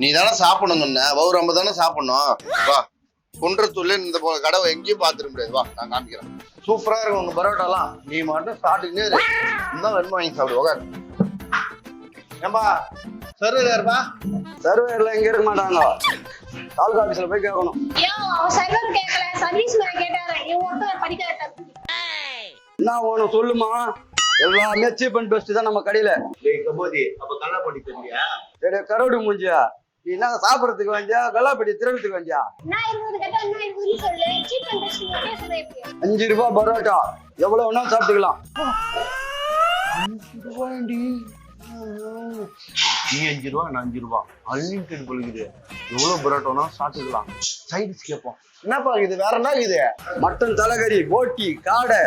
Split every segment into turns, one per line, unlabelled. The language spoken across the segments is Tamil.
நீ தானே சாப்பிடணும் சொன்ன நம்ம தானே சாப்பிடணும். வா. குன்றத்தூர்ல இந்த கடை எங்கேயும் பார்த்துட முடியாது. வா நான் காமிக்கிறேன். சூப்பரா இருக்கும் உங்க பரோட்டாலாம். நீ மட்டும் இரு. இன்னும் வேணுமா வாங்கி சாப்பிடு உட்காரு ஏம்பா சர்வர் யாருப்பா
சர்வேர்ல எங்க இருக்க மாட்டாங்க. தாலுகா ஆபீஸ்ல போய் கேட்கணும்
சர்வர் கேட்கல சர்வீஸ் மேன் கேட்டாரு. இவன் ஒருத்தர் படிக்காத
என்ன வேணும் சொல்லுமா? எல்லாமே சீப் அண்ட் பெஸ்ட் தான் நம்ம கடையில.
டேய் கபோதி அப்ப கல்லா பண்ணி தருவியா
சரி கரோடு மூஞ்சியா? நீ என்ன சாப்பிடறதுக்கு வந்தியா கல்லாப்பட்டி திருடத்துக்கு வந்தியா
நான்
அஞ்சு ரூபாய் பரோட்டா. எவ்வளவு வேணா சாப்பிட்டுக்கலாம்.
நீ அஞ்சு ரூபா நான் அஞ்சு ரூபா. அன்லிமிட்டெட் பொழுது எவ்வளவு பரோட்டோனா சாப்பிட்டுக்கலாம். சைடிஸ் கேட்போம். என்னப்பா இது? வேற என்ன இது?
மட்டன் தலைகறி போட்டி காடை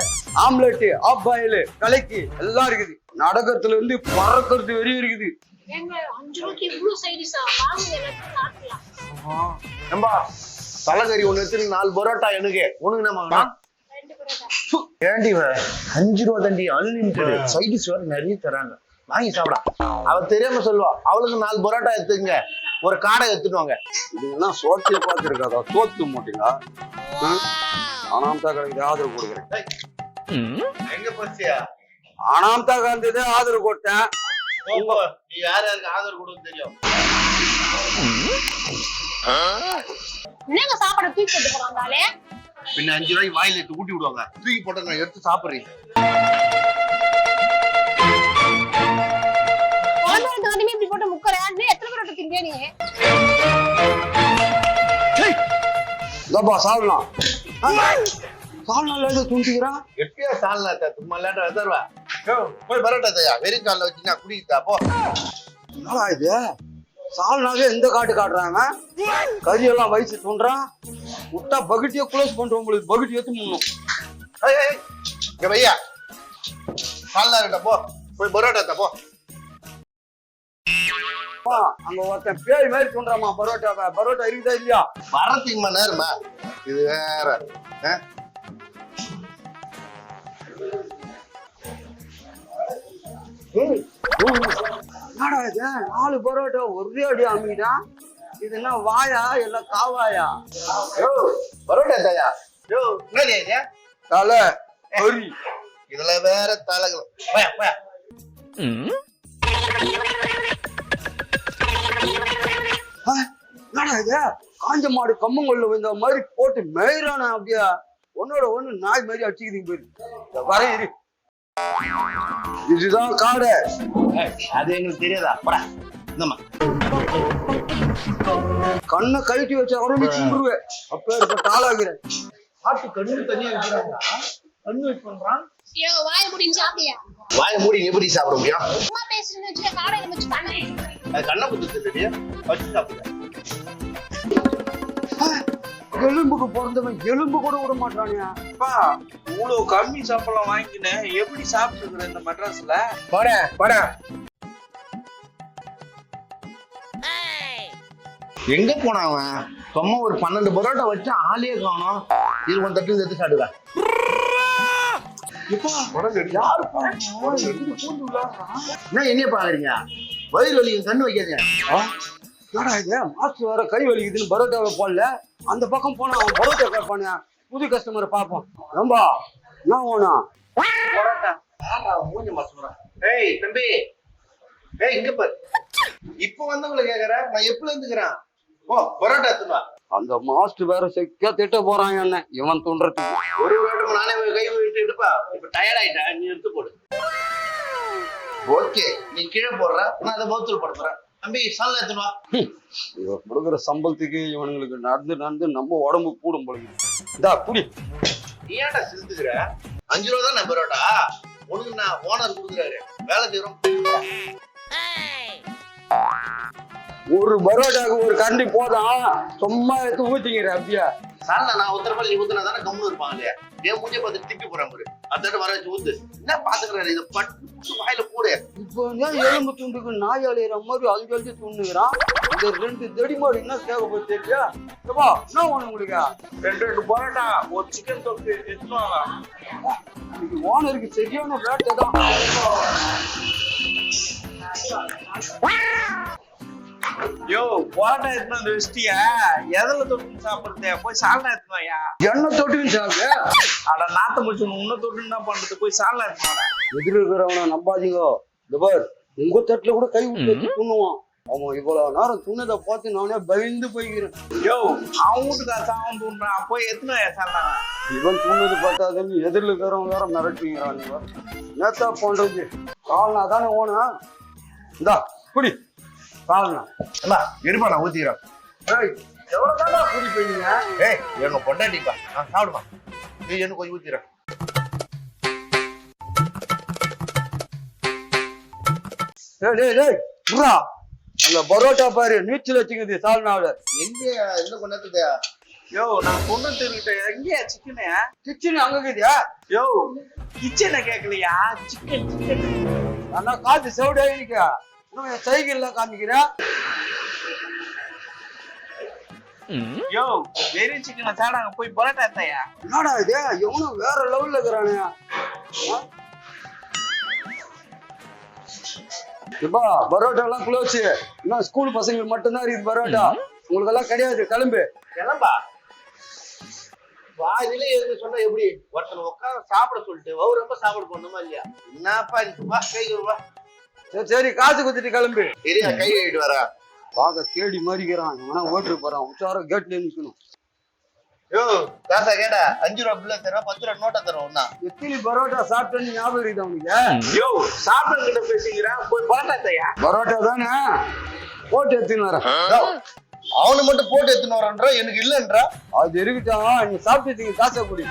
ஆம்லெட் ஆஃப் பாயில் கலக்கி எல்லாம் இருக்குது. நடக்கிறதுல இருந்து பறக்கிறது வரையும் இருக்குது.
எங்க அஞ்சு ரூபாய்க்கு இவ்வளவு சைடிஸா வாங்க எல்லாத்தையும் சாப்பிடலாம்.
ஏம்பா தலைகறி ஒண்ணு எடுத்து நாலு பரோட்டா எனக்கு. உனக்கு என்ன
ரெண்டு பரோட்டா.
ஏண்டி இவன்? அஞ்சு ரூபா தண்டி அன்லிமிட்டெட் சைடிஸ் வேற நிறைய தராங்க. வாங்கி சாப்பிடா. அவ தெரியாம சொல்லுவா அவளுக்கு நாலு பரோட்டா எடுத்துங்க ஒரு காடை எடுத்துட்டு வாங்க.
இதுங்கெல்லாம் சோத்திய பார்த்துருக்காதா? சோத்து மூட்டிங்களா அனாமதா கடைக்கு ஆதரவு கொடுக்குறேன்.
எங்க பசியா
அனாமதா காந்திதே ஆதரவு கொடுத்தேன்.
நீ யார் யாருக்கு ஆதரவு கொடுன்னு தெரியும்.
என்னங்க சாப்பாடு தூக்கி போட்டு போறாங்களே
பின்ன அஞ்சு ரூபாய்க்கு வாயில எடுத்து ஊட்டி விடுவாங்க. தூக்கி போட்டு நான் எடுத்து சாப்பிடுறேன்.
குழந்தைகளுக்கு வந்து இப்படி போட்டு முக்கற நீ எத்தனை பரோட்டா திங்க நீ
சாப்பிடலாம் சாப்பிடலாம் துண்டிக்கிறான்
எப்படியா சால்னா சும்மா இல்லாட்ட வதர்வா போய் பரோட்டா தயா. வெறி காலில் வச்சு நான் குடிக்கிட்டா போ.
என்னடா இது? சால்னாவே எந்த காட்டு காட்டுறாங்க. கறியெல்லாம் வயசு தூண்டுறான். விட்டா பகுட்டியே க்ளோஸ் பண்றோம் உங்களுக்கு பகுட்டி எடுத்து முன்னும்.
ஏய், இங்க பையா சால்னா கிட்ட போ. போய் பரோட்டா
தப்போ அங்க ஒருத்தன் பேய் மாதிரி தூண்டுறாமா பரோட்டா பரோட்டா இருக்குதா இல்லையா?
வரத்துக்கு மணி நேரமா? இது வேற.
என்னடா இது? நாலு பரோட்டா ஒரே அடி அமைக்கிட்டான் இது என்ன வாயா இல்ல காவாயா?
யோ பரோட்டா தாயா? யோ
தலை. பொரி
இதுல வேற தலைகள். போயா போயா
ஆ, என்னடா இது? காஞ்ச மாடு கம்மங்கொல்ல விழுந்த மாதிரி போட்டு மேயிறானா அப்படியா? ஒன்னோட ஒண்ணு நாய் மாதிரி அடிச்சுக்குதுங்க போயிரு. இந்த வரேன் இரு. இதுதான் காடை.
அது எங்களுக்கு தெரியாதா? போடா இந்தம்மா.
கண்ணை கழட்டி வச்சா கும்பிடுவேன் அப்ப இருக்க ஆளாகிறேன்
ஆட்டு கண்ணு தனியா வைக்கிறாங்க கண்ணு வைக்க பண்றான்.
வாய
மூடி எப்படி சாப்பிட முடியும்?
சும்மா வச்சு
கண்ணை குத்து தெரியா வச்சு சாப்பிடுறேன்
எலும்புக்கு பிறந்தவன் எலும்பு கூட விட மாட்டானே.
அப்பா இவ்வளவு கம்மி சம்பளம் வாங்கினேன் எப்படி சாப்பிட்டுருக்குற இந்த மெட்ராஸ்ல?
போட போட. எங்க போனான் அவன்? சும்மா ஒரு பன்னெண்டு பரோட்டா வச்சு ஆளே காணோம். இது ஒன் தட்டு எடுத்து சாப்பிடுவேன். என்ன என்ன பாக்குறீங்க? வயிறு வலி கண்ணு வைக்காதீங்க.
மாஸ்டர் வேற கை வலிக்குதுன்னு பரோட்டாவை போடல. அந்த பக்கம் போனா அவன் பரோட்டா கேட்பானே புது கஸ்டமரை பார்ப்போம் ஏம்பா என்ன
மாசுறான் ஏய் தம்பி. ஏய் இங்க பாரு. இப்ப வந்தவங்கள கேக்குற? நான் எப்பல இருந்துக்கிறேன்? ஓ பரோட்டா எடுத்துவா
அந்த மாஸ்டர் வேற செக்கா திட்ட போறான் என்ன? இவன் தூண்டுறதுக்கு
ஒரு வருடம் நானே கை விட்டு எடுப்பா. இப்ப டயர்ட் ஆயிட்டா நீ எடுத்து போடு. ஓகே நீ கீழே போடுற. நான் அதை பௌத்தல் போட போறேன். தம்பி சால்னா எடுத்துவா
இவன் கொடுக்குற சம்பளத்துக்கு இவனுங்களுக்கு நடந்து நடந்து நம்ம உடம்பு கூடும் பொழுது இந்தா குடி.
நீ ஏன்டா சிரித்துக்கிற அஞ்சு ரூபா தான் பரோட்டா? உனக்கு நான் ஓனர் கொடுக்குறாரு. வேலை செய்யறோம்
ஒரு பரோட்டாக்கு ஒரு கண்டி போதும். சும்மா எடுத்து ஊத்திக்கிற அப்படியே?
சால்னா நான் ஒருத்தர நீ ஊத்துனா தானே கம்முன்னு இருப்பாங்க இல்லையா? என் மூஞ்சே பார்த்து திப்பி போறேன் பாரு. அதோட வர வச்சு ஊத்து. என்ன பாத்துக்கிறாரு இதை பட்டு வாயில போடு.
இப்போ எலும்பு துண்டுக்கு நாய் அலையிற மாதிரி அஞ்சு அஞ்சு துண்டுகிறான் இந்த ரெண்டு தடிமாடு என்ன தேவை போய் தெரியல ஏப்பா, என்ன வேணும் உங்களுக்கு?
ரெண்டு ரெண்டு பரோட்டா. ஒரு சிக்கன் தொக்கு எடுத்துட்டு வாங்க
இன்னைக்கு ஓனருக்கு சரியான வேட்டை தான்.
யோ போராட்டம் எடுத்துன்னு வந்து வச்சிட்டியா எதுல தொட்டு சாப்பிடுறது? போய் சால்னா எடுத்துவாயா
என்ன தொட்டுன்னு சாப்பிடு.
அட நாத்த முடிச்சு உன்ன தொட்டு என்ன பண்றது. போய் சால்னா எடுத்துவாடா
எதிர இருக்கிறவன நம்பாதீங்க. இந்த பார் உங்க தட்டுல கூட கை விட்டு அவன் இவ்வளவு நேரம் துண்ணதை பார்த்து நானே பயந்து போய்க்கிறேன்.
யோ அவன் வீட்டுக்கு சாவன் போய் எத்தனை சால்னா.
இவன் துண்ணது பார்த்தாதுன்னு எதிரில் இருக்கிறவன் வேற மிரட்டிங்கிறான் நேத்தா பண்றது. கால்னா தானே ஓனா? இந்தா குடி.
அண்ணா இருப்பா நான் ஊத்திக்கிறேன்.
ஏய்
எங்க பொண்டாட்டிப்பா. நான் சாப்பிடுமா. நீ எனக்கு கொஞ்சம் ஊத்திக்கிறேன்.
டேய் டேய் டேய் புறா. அந்த பரோட்டா பாரு நீச்சல் வச்சுக்குது சால்னாவில.
எங்க எந்த கொண்டாத்துக்கு?
யோ நான் பொண்ணு தெரிவிட்ட எங்கேயா சிக்கனு
கிச்சன் அங்க இருக்குதியா?
யோ கிச்சனை கேட்கலையா சிக்கன் சிக்கன்
அண்ணா காத்து செவிடா இருக்கா இன்னும் என் சைக்கிள்ல காமிக்கிறேன்
யோ வெறும் சிக்கனை சாடாங்க போய் பரோட்டா எடுத்தாயா?
என்னடா இது? எவனும் வேற லெவல்ல இருக்கிறானே? இப்பா பரோட்டா எல்லாம் என்ன ஸ்கூல் பசங்களுக்கு மட்டும்தான் இருக்குது பரோட்டா. உங்களுக்கு எல்லாம் கிடையாது கிளம்பு.
கிளம்பா? வாயிலே எதுக்கு சொன்னா எப்படி? ஒருத்தன் உட்கார சாப்பிட சொல்லிட்டு ரொம்ப சாப்பிட பண்ணுமா இல்லையா? என்னப்பா வா கை வா.
சரி சரி காசு குத்துட்டு கிளம்பு.
சரியா கை கழுவிட்டு வரா.
பார்க்க தேடி மாறிக்கிறான். இவனா ஓட்டு போறான். உச்சாரம் கேட்ல நிக்கணும்.
யோ காசா கேடா அஞ்சு ரூபா பில்ல தரோம் பத்து ரூபா நோட்டா தரோம் ஒன்னா
எத்தனை பரோட்டா சாப்பிட்டேன்னு ஞாபகம் இருக்குது அவனுக்கு
யோ சாப்பிட கிட்ட பேசிக்கிறேன் போய் பரோட்டா எடுத்தாயா
பரோட்டா தானே? போட்டு எடுத்துன்னு வரேன்.
அவனு மட்டும் போட்டு எடுத்துன்னு வரான்றா எனக்கு இல்லன்றா?
அது இருக்கட்டும். நீ சாப்பிட்டதுக்கு காசை கொடு.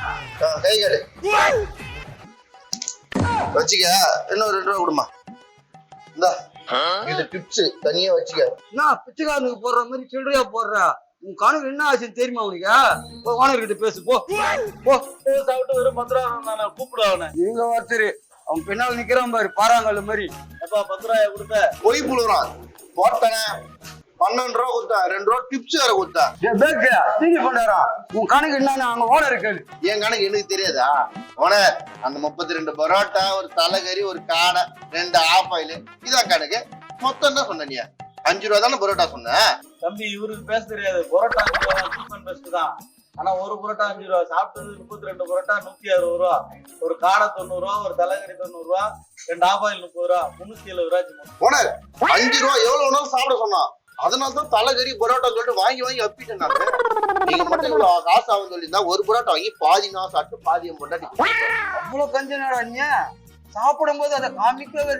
கை கழு வச்சுக்க இன்னும் ரெண்டு ரூபா கொடுமா இந்தா இது டிப்ஸ் தனியா வச்சுக்க.
என்ன பிச்சைக்காரனுக்கு போடுற மாதிரி சில்லறையா போடுற? உன் கணக்கு என்ன ஆச்சுன்னு தெரியுமா உனக்கு? போய் ஓனர் கிட்ட பேசு போ. போ.
சாப்பிட்டு வெறும் பத்து ரூபா நான் கூப்பிடு அவனை.
நீங்க அவன் பின்னால் நிக்கிறான் பாரு பாறாங்கல் மாதிரி.
எப்பா பத்து ரூபாயா கொடுத்த?
பொய் புழுறான் போட்டனே. பன்னெண்டு ரூபா கொடுத்தா ரெண்டு ரூபா டிப்ஸ் வேற கொடுத்தா.
ஏய், பேக்கு தீனி பண்ணாரா உன் கணக்கு என்னன்னு அங்க ஓனர் கேளு
என் கணக்கு எனக்கு தெரியாதா? ஓனர் அந்த முப்பத்தி ரெண்டு பரோட்டா ஒரு தலைகறி ஒரு காடை ரெண்டு ஆஃப் ஆயில் இதான் கணக்கு. மொத்தம் தான் சொன்ன நீ? அஞ்சு ரூபா தானே பரோட்டா சொன்ன?
தம்பி இவருக்கு பேச தெரியாது. பரோட்டா அஞ்சு ரூபா சீப்பன் பெஸ்ட் தான். ஆனா ஒரு பரோட்டா அஞ்சு ரூபா சாப்பிட்டது முப்பத்தி ரெண்டு பரோட்டா நூத்தி அறுபது ரூபா. ஒரு காடை தொண்ணூறு ரூபா ஒரு தலைகறி தொண்ணூறு ரூபா ரெண்டு ஆஃப் ஆயில் முப்பது ரூபா முன்னூத்தி எழுபது ரூபா
அஞ்சு ரூபா எவ்வளவு வேணாலும் சாப்பிட சொன்னான். அதனால தான் தலைகறி பரோட்டா சொல்லிட்டு வாங்கி வாங்கி அப்பிட்டேன் நீங்க மட்டும் இவ்வளவு காசு ஆகும் சொல்லியிருந்தா ஒரு பரோட்டா வாங்கி பாதி நான் சாப்பிட்டு பாதி என் பொண்டாட்டி
அவ்வளவு கஞ்சனடா நீ? சாப்பிடும் போது அதை காமிக்கவே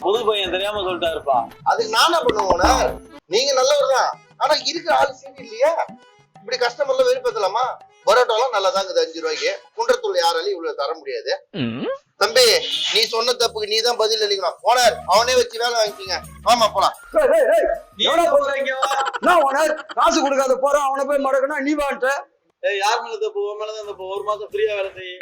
புது பையன் தெரியாம சொல்லிட்டாருப்பா.
அதுக்கு நானா பண்ணுவேன் ஓனர் நீங்க நல்லவர் தான் ஆனா இருக்கிற ஆள் சீன் இல்லையா? இப்படி கஸ்டமர்ல வெறுப்பேத்தலாமா? பரோட்டாலாம் நல்லா தாங்குது அஞ்சு ரூபாய்க்கு. குன்றத்தூள் யாராலையும் இவ்வளவு தர முடியாது. தம்பி நீ சொன்ன தப்புக்கு நீ தான் பதில் அளிக்கணும். ஓனர் அவனே வச்சு வேலை வாங்கிக்கங்க. ஆமா போலாம்.
ஓனர்? காசு கொடுக்காத போறான் அவனை போய் மடக்கணும் நீ வான்ட்ட.
யார் மேல தப்பு? உன் மேல தான் தப்பு. ஒரு மாசம் ஃப்ரீயா வேலை செய்ய.